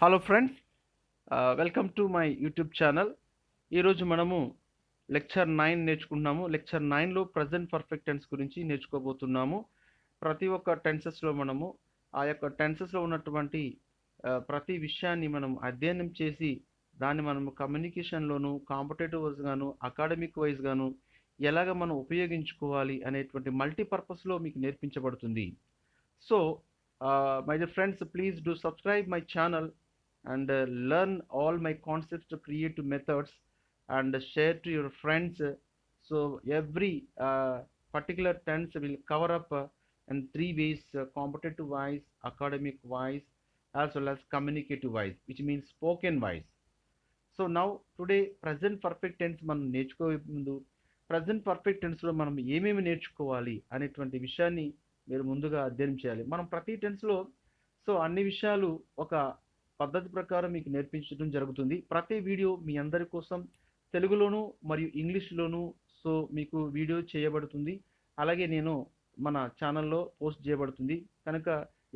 Hello friends welcome to my YouTube channel ఈరోజు మనము lecture nine నేర్చుకుంటున్నాము. లెక్చర్ నైన్లో ప్రజెంట్ పర్ఫెక్ట్ టెన్స్ గురించి నేర్చుకోబోతున్నాము. ప్రతి ఒక్క టెన్సెస్లో మనము ఆ యొక్క టెన్సెస్లో ఉన్నటువంటి uh, ప్రతి విషయాన్ని మనం అధ్యయనం చేసి దాన్ని మనము కమ్యూనికేషన్లోను కాంపిటేటివ్ వైజ్ గాను అకాడమిక్ వైజ్ గాను ఎలాగ మనం ఉపయోగించుకోవాలి అనేటువంటి మల్టీపర్పస్లో మీకు నేర్పించబడుతుంది. So my dear friends please do subscribe my channel and uh, learn all my concepts to creative methods and share to your friends so every uh, particular tense will cover up uh, in three ways uh, competitive wise academic wise as well as communicative wise which means spoken wise so now today present perfect tense మనం నేర్చుకోవే ముందు present perfect టెన్స్లో మనం ఏమేమి నేర్చుకోవాలి అనేటువంటి విషయాన్ని మీరు ముందుగా అధ్యయనం చేయాలి మనం ప్రతి టెన్స్లో సో అన్ని విషయాలు ఒక పద్ధతి ప్రకారం మీకు నేర్పించడం జరుగుతుంది. ప్రతి వీడియో మీ అందరి కోసం తెలుగులోను మరియు ఇంగ్లీష్లోను సో మీకు వీడియో చేయబడుతుంది. అలాగే నేను మన ఛానల్లో పోస్ట్ చేయబడుతుంది. కనుక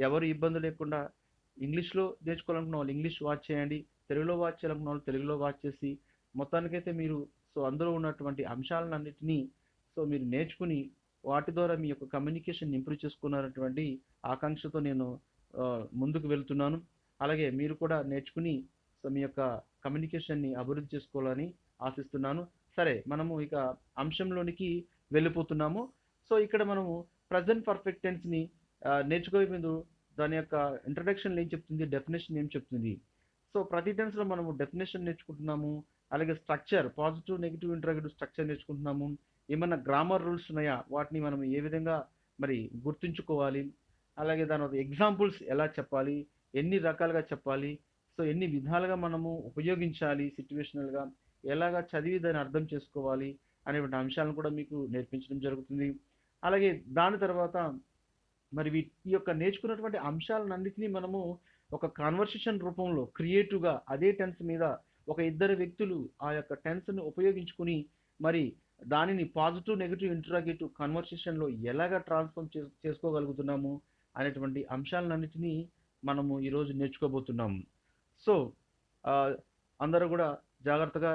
ఎవరు ఇబ్బంది లేకుండా ఇంగ్లీష్లో నేర్చుకోవాలనుకున్న వాళ్ళు ఇంగ్లీష్ వాచ్ చేయండి. తెలుగులో వాచ్ చేయాలనుకున్న వాళ్ళు తెలుగులో వాచ్ చేసి మొత్తానికైతే మీరు సో అందులో ఉన్నటువంటి అంశాలన్నింటినీ సో మీరు నేర్చుకుని వాటి ద్వారా మీ యొక్క కమ్యూనికేషన్ ఇంప్రూవ్ చేసుకున్నటువంటి ఆకాంక్షతో నేను ముందుకు వెళ్తున్నాను. అలాగే మీరు కూడా నేర్చుకుని సో మీ యొక్క కమ్యూనికేషన్ని అభివృద్ధి చేసుకోవాలని ఆశిస్తున్నాను. సరే మనము ఇక అంశంలోనికి వెళ్ళిపోతున్నాము. సో ఇక్కడ మనము ప్రజెంట్ పర్ఫెక్ట్ టెన్స్ని నేర్చుకోవే ముందు దాని యొక్క ఇంట్రడక్షన్ ఏం చెప్తుంది డెఫినేషన్ ఏం చెప్తుంది? సో ప్రతి టెన్స్లో మనము డెఫినేషన్ నేర్చుకుంటున్నాము అలాగే structure positive negative interrogative structure నేర్చుకుంటున్నాము. ఏమైనా గ్రామర్ రూల్స్ ఉన్నాయా? వాటిని మనం ఏ విధంగా మరి గుర్తుంచుకోవాలి? అలాగే దాని ఎగ్జాంపుల్స్ ఎలా చెప్పాలి? ఎన్ని రకాలుగా చెప్పాలి? సో ఎన్ని విధాలుగా మనము ఉపయోగించాలి సిచ్యువేషనల్గా? ఎలాగా చదివి దాన్ని అర్థం చేసుకోవాలి? అనేటువంటి అంశాలను కూడా మీకు నేర్పించడం జరుగుతుంది. అలాగే దాని తర్వాత మరి వీటి యొక్క నేర్చుకున్నటువంటి అంశాలన్నింటినీ మనము ఒక కాన్వర్సేషన్ రూపంలో క్రియేటివ్గా అదే టెన్స్ మీద ఒక ఇద్దరు వ్యక్తులు ఆ యొక్క టెన్స్ని ఉపయోగించుకుని మరి దానిని పాజిటివ్ నెగిటివ్ ఇంటరాగేటివ్ కన్వర్సేషన్లో ఎలాగ ట్రాన్స్ఫార్మ్ చే చేసుకోగలుగుతున్నాము అనేటువంటి అంశాలన్నింటినీ మనము ఈరోజు నేర్చుకోబోతున్నాము సో అందరూ కూడా జాగ్రత్తగా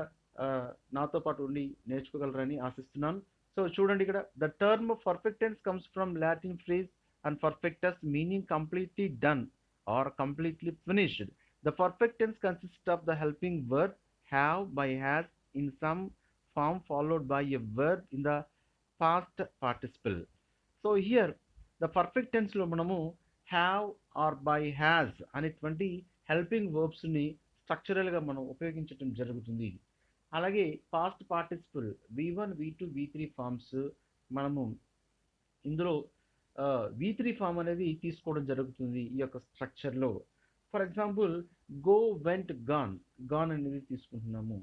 నాతో పాటు ఉండి నేర్చుకోగలరని ఆశిస్తున్నాను. సో చూడండి ఇక్కడ the term perfect tense comes from Latin phrase and perfectus meaning completely done or completely finished the perfect tense consist of the helping word have by has in some form followed by a word in the past participle so here the పర్ఫెక్టెన్స్లో మనము have or by has అనేటువంటి helping వర్బ్స్ని స్ట్రక్చరల్గా మనం ఉపయోగించడం జరుగుతుంది. అలాగే past participle V one V two V three forms మనము ఇందులో వి త్రీ ఫామ్ అనేది తీసుకోవడం జరుగుతుంది ఈ యొక్క స్ట్రక్చర్లో for example go went gone gone అనేది తీసుకుంటున్నాము.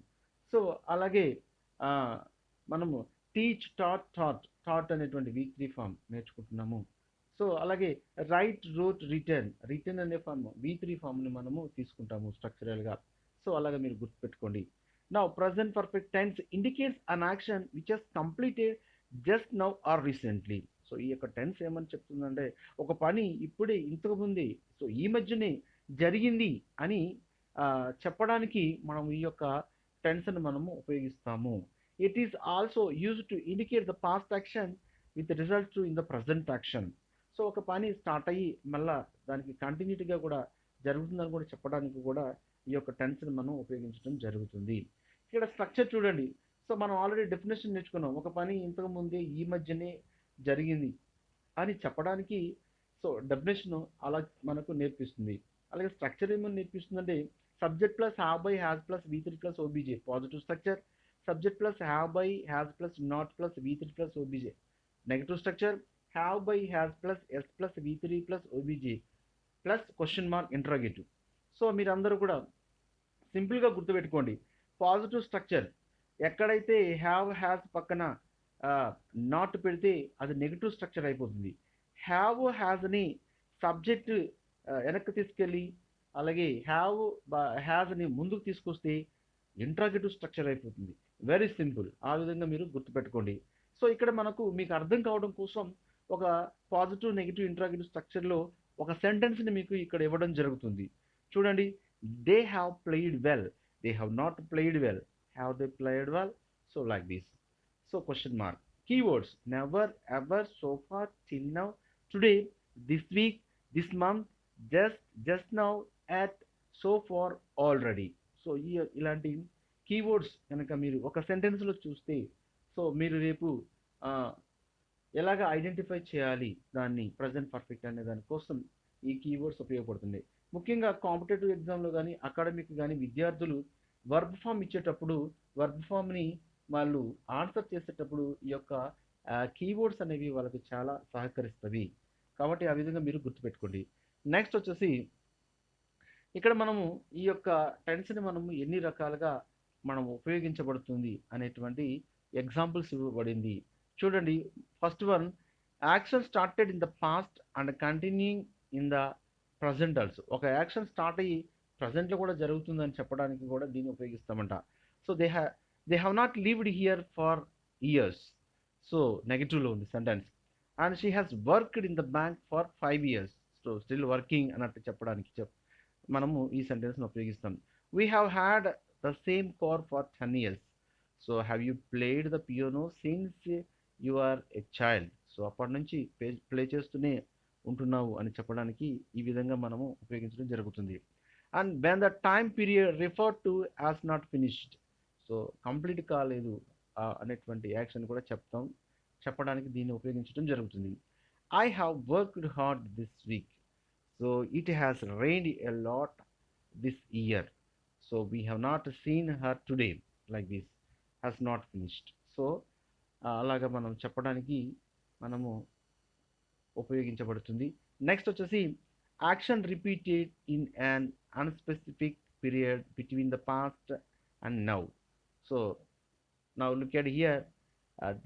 సో అలాగే మనము టీచ్ టాట్ టాట్ టాట్ అనేటువంటి వి త్రీ ఫామ్ నేర్చుకుంటున్నాము. సో అలాగే రైట్ రోట్ రిటర్న్ రిటర్న్ అనే ఫామ్ వి త్రీ ఫామ్ని మనము తీసుకుంటాము స్ట్రక్చరల్గా సో అలాగే మీరు గుర్తుపెట్టుకోండి. Now present perfect tense indicates an action which has completed just now or recently so ఈ యొక్క టెన్స్ ఏమని చెప్తుందంటే ఒక పని ఇప్పుడే ఇంతకుముందే సో ఈ మధ్యనే జరిగింది అని చెప్పడానికి మనం ఈ యొక్క టెన్స్ని మనము ఉపయోగిస్తాము. It is also use to indicate the past action with result in the present action so ఒక పని స్టార్ట్ అయ్యి మళ్ళా దానికి కంటిన్యూటీగా కూడా జరుగుతుందని కూడా చెప్పడానికి కూడా ఈ యొక్క టెన్స్ని మనం ఉపయోగించడం జరుగుతుంది. ఇక్కడ స్ట్రక్చర్ చూడండి. సో మనం ఆల్రెడీ డెఫినేషన్ నేర్చుకున్నాం. ఒక పని ఇంతకు ముందే ఈ మధ్యనే జరిగింది అని చెప్పడానికి సో డెఫినేషన్ అలా మనకు నేర్పిస్తుంది. అలాగే స్ట్రక్చర్ ఏమని నేర్పిస్తుందంటే subject plus have by has plus V three plus O B J positive structure. Subject plus have by has plus not plus V three plus O B J negative structure. Have by has plus S plus V three plus O B J plus question mark interrogative so మీరందరూ కూడా సింపుల్గా గుర్తుపెట్టుకోండి. Positive structure ఎక్కడైతే have has పక్కన not పెడితే అది negative structure అయిపోతుంది. Have హ్యాజ్ని సబ్జెక్ట్ వెనక్కి తీసుకెళ్ళి అలాగే హ్యావ్ హ్యాజ్ని ముందుకు తీసుకొస్తే ఇంట్రాగేటివ్ స్ట్రక్చర్ అయిపోతుంది. వెరీ సింపుల్ ఆ విధంగా మీరు గుర్తుపెట్టుకోండి. సో ఇక్కడ మనకు మీకు అర్థం కావడం కోసం ఒక పాజిటివ్ నెగిటివ్ ఇంట్రాగేటివ్ స్ట్రక్చర్లో ఒక సెంటెన్స్ని మీకు ఇక్కడ ఇవ్వడం జరుగుతుంది. చూడండి they have played well they have not played well have they played well so like this so question mark keywords never ever so far till now today this week this month just just now yet so far already so ఈ ఇలాంటి keywords కనుక మీరు ఒక సెంటెన్స్లో చూస్తే so మీరు రేపు ఎలాగ identify చేయాలి దాన్ని ప్రజెంట్ పర్ఫెక్ట్ అనే దానికోసం ఈ కీవర్డ్స్ ఉపయోగపడుతుంది. ముఖ్యంగా కాంపిటేటివ్ ఎగ్జామ్లో కానీ అకాడమిక్ కానీ విద్యార్థులు వర్బ్ ఫామ్ ఇచ్చేటప్పుడు వర్బ్ ఫామ్ని వాళ్ళు ఆన్సర్ చేసేటప్పుడు ఈ యొక్క కీవర్డ్స్ అనేవి వాళ్ళకి చాలా సహకరిస్తవి. కాబట్టి ఆ విధంగా మీరు గుర్తుపెట్టుకోండి. నెక్స్ట్ వచ్చేసి ఇక్కడ మనము ఈ యొక్క టెన్స్ని మనము ఎన్ని రకాలుగా మనం ఉపయోగించబడుతుంది అనేటువంటి ఎగ్జాంపుల్స్ ఇవ్వబడింది. చూడండి first one action started in the past and continuing in the present also ఒక యాక్షన్ స్టార్ట్ అయ్యి ప్రజెంట్లో కూడా జరుగుతుందని చెప్పడానికి కూడా దీన్ని ఉపయోగిస్తామంట. So they have they have not lived here for years so నెగిటివ్లో ఉంది sentence and she has worked in the bank for five years so still working అన్నట్టు చెప్పడానికి చెప్ మనము ఈ సెంటెన్స్ని ఉపయోగిస్తాం. We have had the same car for ten years so have you played the piano since you are a child. So అప్పటి నుంచి play play చేస్తూనే ఉంటున్నావు అని చెప్పడానికి ఈ విధంగా మనము ఉపయోగించడం జరుగుతుంది. And when the time period refer to has not finished so complete కాలేదు అనేటువంటి యాక్షన్ కూడా చెప్తాం. చెప్పడానికి దీన్ని ఉపయోగించడం జరుగుతుంది. I have worked hard this week so it has rained a lot this year so we have not seen her today like this has not finished so అలాగా మనం చెప్పడానికి మనము ఉపయోగించబడుతుంది. నెక్స్ట్ వచ్చేసి action repeated in an unspecific period between the past and now so now look at here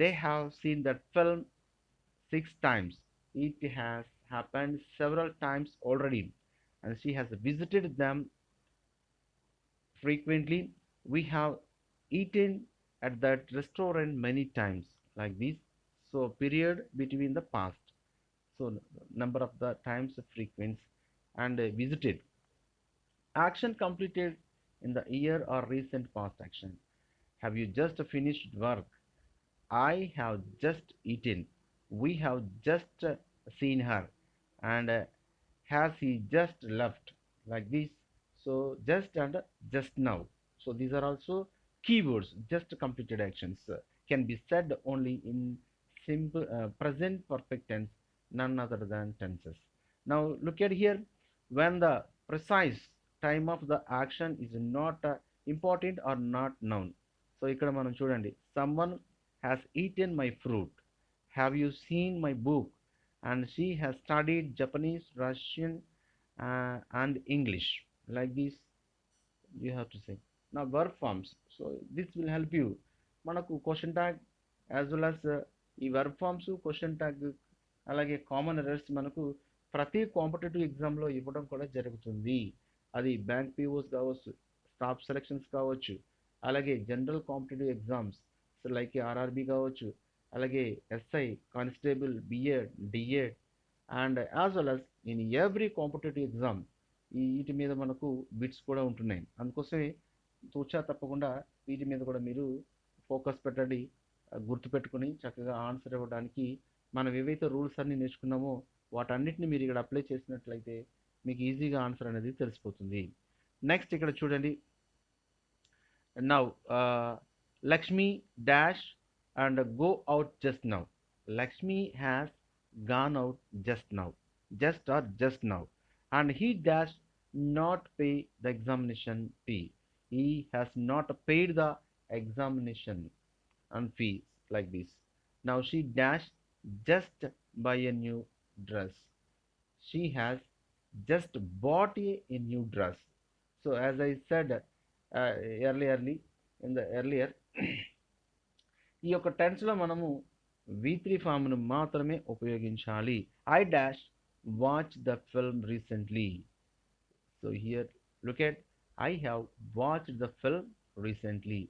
they have seen that film six times it has happened several times already and she has visited them frequently. We have eaten at that restaurant many times, like this. So, period between the past. So, number of the times frequency and uh, visited. Action completed in the year or recent past action. Have you just finished work? I have just eaten. We have just uh, seen her. And uh, has he just left? Like this. So just and just now. So these are also keywords. Just completed actions uh, can be said only in simple uh, present perfect tense, none other than tenses. Now look at here. When the precise time of the action is not uh, important or not known. So ఇక్కడ మనం చూడండి someone has eaten my fruit have you seen my book and she has studied Japanese Russian and English like this you have to say Now verb forms so this will help you. మనకు question tag as well as ఈ verb forms question tag అలాగే common errors మనకు ప్రతి competitive ఎగ్జామ్లో ఇవ్వడం కూడా జరుగుతుంది. అది బ్యాంక్ పీఓస్ కావచ్చు స్టాఫ్ సెలక్షన్స్ కావచ్చు అలాగే general competitive exams like RRB కావచ్చు అలాగే SI constable B Ed D Ed and as well as in every competitive exam ఈ వీటి మీద మనకు బిట్స్ కూడా ఉంటున్నాయి. అందుకోసమే తూచా తప్పకుండా వీటి మీద కూడా మీరు ఫోకస్ పెట్టండి గుర్తుపెట్టుకుని చక్కగా ఆన్సర్ ఇవ్వడానికి మనం ఏవైతే రూల్స్ అన్నీ నేర్చుకున్నామో వాటన్నిటిని మీరు ఇక్కడ అప్లై చేసినట్లయితే మీకు ఈజీగా ఆన్సర్ అనేది తెలిసిపోతుంది. నెక్స్ట్ ఇక్కడ చూడండి. Now Lakshmi dash and go out just now Lakshmi has gone out just now just or just now and he dash not pay the examination fee He has not paid the examination and fees like this. Now she dash just buy a new dress. She has just bought a, a new dress. So as I said uh, earlierly in the earlier ఈ యొక్క టెన్స్లో మనము V three ఫామ్ను మాత్రమే ఉపయోగించాలి I dash watch the film recently. So here, look at I have watch the film recently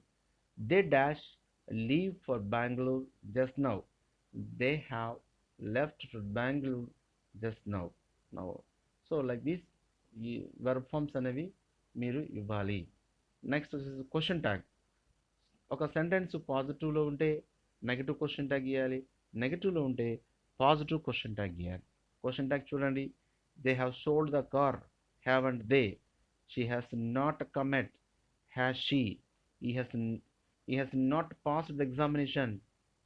they dash leave for Bengaluru just now they have left for Bengaluru just now now so like this ఈ verb forms అనేవి మీరు ఇవ్వాలి. Next వచ్చేసి question tag ఒక sentence పాజిటివ్లో ఉంటే negative question tag ఇవ్వాలి నెగిటివ్లో ఉంటే పాజిటివ్ క్వశ్చన్ ట్యాగ్ ఇవ్వాలి క్వశ్చన్ ట్యాగ్ చూడండి. They have sold the car have and they she has not come has she he has he has not passed the examination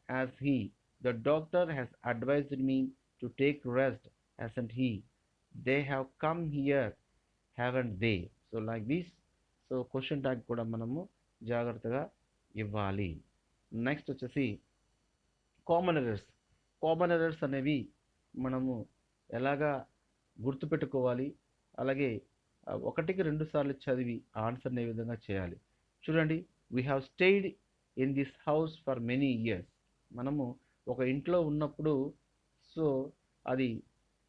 as he the doctor has advised me to take rest as and he they have come here have and they so like this so question tag కూడా మనము జాగ్రత్తగా ఇవ్వాలి. Next వచ్చేసి common errors common errors అనేవి మనము ఎలాగా గుర్తుపెట్టుకోవాలి? అలాగే ఒకటికి రెండు సార్లు చదివి ఆన్సర్ని ఏ విధంగా చేయాలి? చూడండి we have stayed in this house for many years మనము ఒక ఇంట్లో ఉన్నప్పుడు సో అది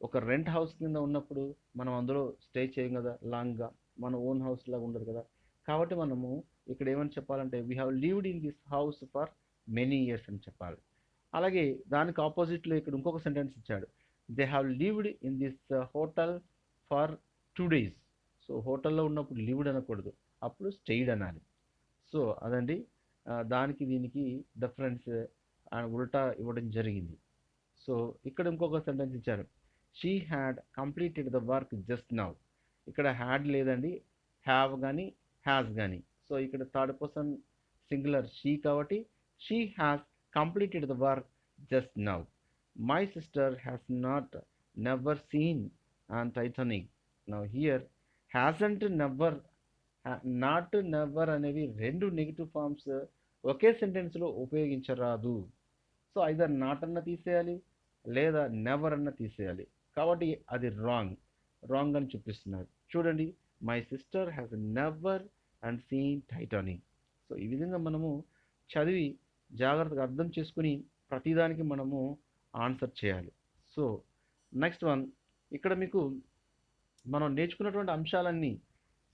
ఒక రెంట్ హౌస్ కింద ఉన్నప్పుడు మనం అందులో స్టే చేయం కదా లాంగ్గా మన ఓన్ హౌస్ లాగా ఉండదు కదా. కాబట్టి మనము ఇక్కడ ఏమని చెప్పాలంటే we have lived in this house for many years అని చెప్పాలి. అలాగే దానికి ఆపోజిట్లో ఇక్కడ ఇంకొక సెంటెన్స్ ఇచ్చాడు. They have lived in this hotel for two days so హోటల్లో ఉన్నప్పుడు లివ్డ్ అనకూడదు. అప్పుడు స్టేయిడ్ అనాలి. సో అదండి దానికి దీనికి డిఫరెన్స్ ఉల్టా ఇవ్వడం జరిగింది. సో ఇక్కడ ఇంకొక సెంటెన్స్ ఇచ్చారు. She had completed the work just now. ఇక్కడ హ్యాడ్ లేదండి హ్యావ్ కానీ హ్యాస్ కానీ సో ఇక్కడ థర్డ్ పర్సన్ సింగులర్ షీ కాబట్టి she has completed the work just now. My sister has not never seen and Titanic. Now here hasn't never not never అనేవి రెండు negative forms ఒకే సెంటెన్స్లో ఉపయోగించరాదు. So either not అన్న తీసేయాలి లేదా never అన్న తీసేయాలి. కాబట్టి అది రాంగ్ రాంగ్ అని చూపిస్తున్నారు. చూడండి my sister has never and seen Titanic so ఈ విధంగా మనము చదివి జాగ్రత్తగా అర్థం చేసుకుని ప్రతిదానికి మనము ఆన్సర్ చేయాలి. సో నెక్స్ట్ వన్ ఇక్కడ మీకు మనం నేర్చుకున్నటువంటి అంశాలన్నీ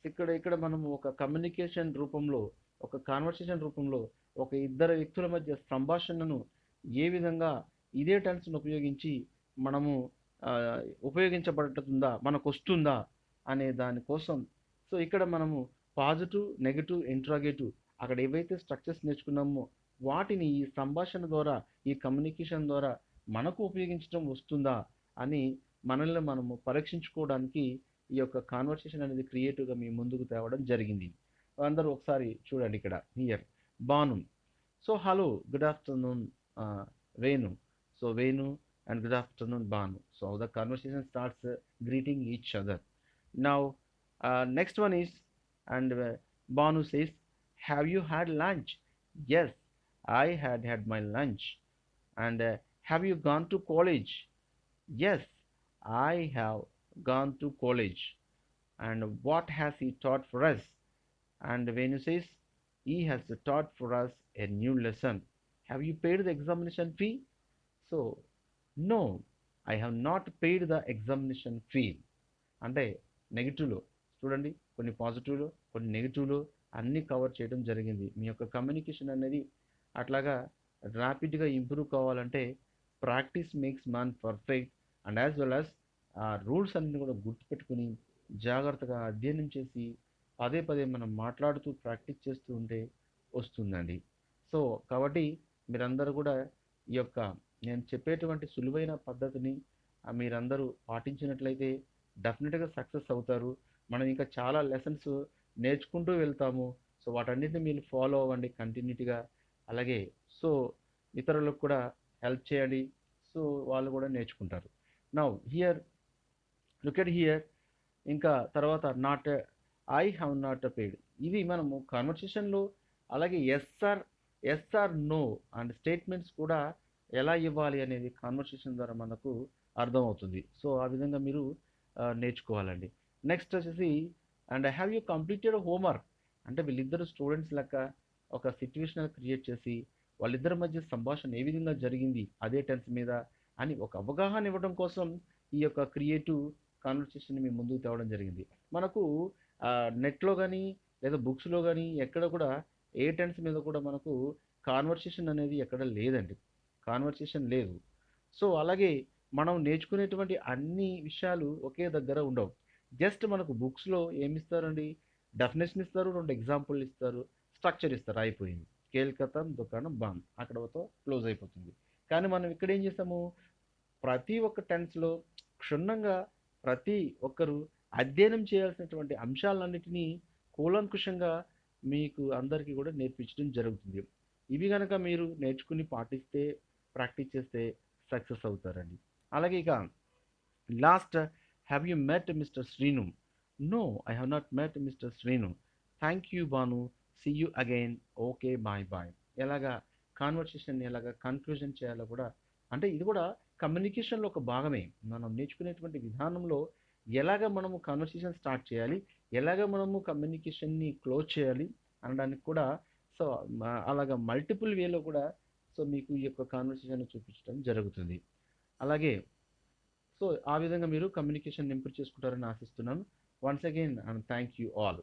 ఇక్కడ ఇక్కడ మనము ఒక కమ్యూనికేషన్ రూపంలో ఒక కాన్వర్సేషన్ రూపంలో ఒక ఇద్దరు వ్యక్తుల మధ్య సంభాషణను ఏ విధంగా ఇదే టెన్స్ను ఉపయోగించి మనము ఉపయోగించబడుతుందా మనకు వస్తుందా అనే దానికోసం సో ఇక్కడ మనము పాజిటివ్ నెగిటివ్ ఇంట్రాగేటివ్ అక్కడ ఏవైతే స్ట్రక్చర్స్ నేర్చుకున్నామో వాటిని ఈ సంభాషణ ద్వారా ఈ కమ్యూనికేషన్ ద్వారా మనకు ఉపయోగించడం వస్తుందా అని మనల్ని మనము పరీక్షించుకోవడానికి ఈ యొక్క కాన్వర్సేషన్ అనేది క్రియేటివ్గా మీ ముందుకు తేవడం జరిగింది. అందరూ ఒకసారి చూడండి ఇక్కడ here Banu. So hello good afternoon Venu so Venu and good afternoon Banu. So the conversation starts greeting each other now next one is and Banu says have you had lunch yes I had had my lunch and have you gone to college yes I have gone to college and what has he taught for us and Venu says he has taught for us a new lesson have you paid the examination fee so no i have not paid the examination fee అంటే నెగిటివ్లో చూడండి కొన్ని పాజిటివ్లో కొన్ని నెగిటివ్లో అన్నీ cover చేయడం జరిగింది మీ యొక్క communication అనేది అట్లాగా ర్యాపిడ్గా ఇంప్రూవ్ కావాలంటే practice makes man perfect and as well as ఆ రూల్స్ అన్ని కూడా గుర్తుపెట్టుకుని జాగ్రత్తగా అధ్యయనం చేసి పదే పదే మనం మాట్లాడుతూ ప్రాక్టీస్ చేస్తూ ఉంటే వస్తుందండి. సో కాబట్టి మీరందరూ కూడా ఈ యొక్క నేను చెప్పేటువంటి సులువైన పద్ధతిని మీరందరూ పాటించినట్లయితే డెఫినెట్గా సక్సెస్ అవుతారు. మనం ఇంకా చాలా లెసన్స్ నేర్చుకుంటూ వెళ్తాము. సో వాటన్నిటిని మీరు ఫాలో అవ్వండి కంటిన్యూటీగా. అలాగే సో ఇతరులకు కూడా హెల్ప్ చేయండి. సో వాళ్ళు కూడా నేర్చుకుంటారు. Now here look at here ఇంకా తర్వాత not I have not paid ఇవి మనము కాన్వర్సేషన్లో అలాగే yes or yes or no and statements కూడా ఎలా ఇవ్వాలి అనేది కాన్వర్సేషన్ ద్వారా మనకు అర్థమవుతుంది. సో ఆ విధంగా మీరు నేర్చుకోవాలండి. నెక్స్ట్ వచ్చేసి and have you completed homework అంటే వీళ్ళిద్దరు స్టూడెంట్స్ లెక్క ఒక సిచ్యువేషన్ క్రియేట్ చేసి వాళ్ళిద్దరి మధ్య సంభాషణ ఏ విధంగా జరిగింది? అదే టెన్స్ మీద అని ఒక అవగాహన ఇవ్వడం కోసం ఈ యొక్క క్రియేటివ్ కాన్వర్సేషన్ మీ ముందుకు తేవడం జరిగింది. మనకు నెట్లో కానీ లేదా బుక్స్లో కానీ ఎక్కడ కూడా ఏ టెన్స్ మీద కూడా మనకు కాన్వర్సేషన్ అనేది ఎక్కడ లేదండి. కాన్వర్సేషన్ లేదు. సో అలాగే మనం నేర్చుకునేటువంటి అన్ని విషయాలు ఒకే దగ్గర ఉండవు. జస్ట్ మనకు బుక్స్లో ఏమిస్తారండి? డెఫినేషన్ ఇస్తారు రెండు ఎగ్జాంపుల్ ఇస్తారు స్ట్రక్చర్ ఇస్తారు అయిపోయింది. కేల్కతం దుకాణం బంద్ అక్కడతో క్లోజ్ అయిపోతుంది. కానీ మనం ఇక్కడ ఏం చేస్తాము? ప్రతి ఒక్క టెన్స్లో క్షుణ్ణంగా ప్రతి ఒక్కరు అధ్యయనం చేయాల్సినటువంటి అంశాలన్నిటినీ కూలంకుషంగా మీకు అందరికీ కూడా నేర్పించడం జరుగుతుంది. ఇవి కనుక మీరు నేర్చుకుని పాటిస్తే ప్రాక్టీస్ చేస్తే సక్సెస్ అవుతారండి. అలాగే ఇక last have you met mister Srinu? No I have not met mister Srinu. Thank you Banu see you again okay bye bye ఎలాగా కాన్వర్సేషన్ ఎలాగా కన్క్లూజన్ చేయాలో కూడా అంటే ఇది కూడా కమ్యూనికేషన్లో ఒక భాగమే. మనం నేర్చుకునేటువంటి విధానంలో ఎలాగ మనము కాన్వర్సేషన్ స్టార్ట్ చేయాలి? ఎలాగ మనము కమ్యూనికేషన్ని క్లోజ్ చేయాలి? అనడానికి కూడా సో అలాగ మల్టిపుల్ వేలో కూడా సో మీకు ఈ యొక్క కాన్వర్సేషన్ చూపించడం జరుగుతుంది. అలాగే సో ఆ విధంగా మీరు కమ్యూనికేషన్ ఇంప్రూవ్ చేసుకుంటారని ఆశిస్తున్నాను. Once again and thank you all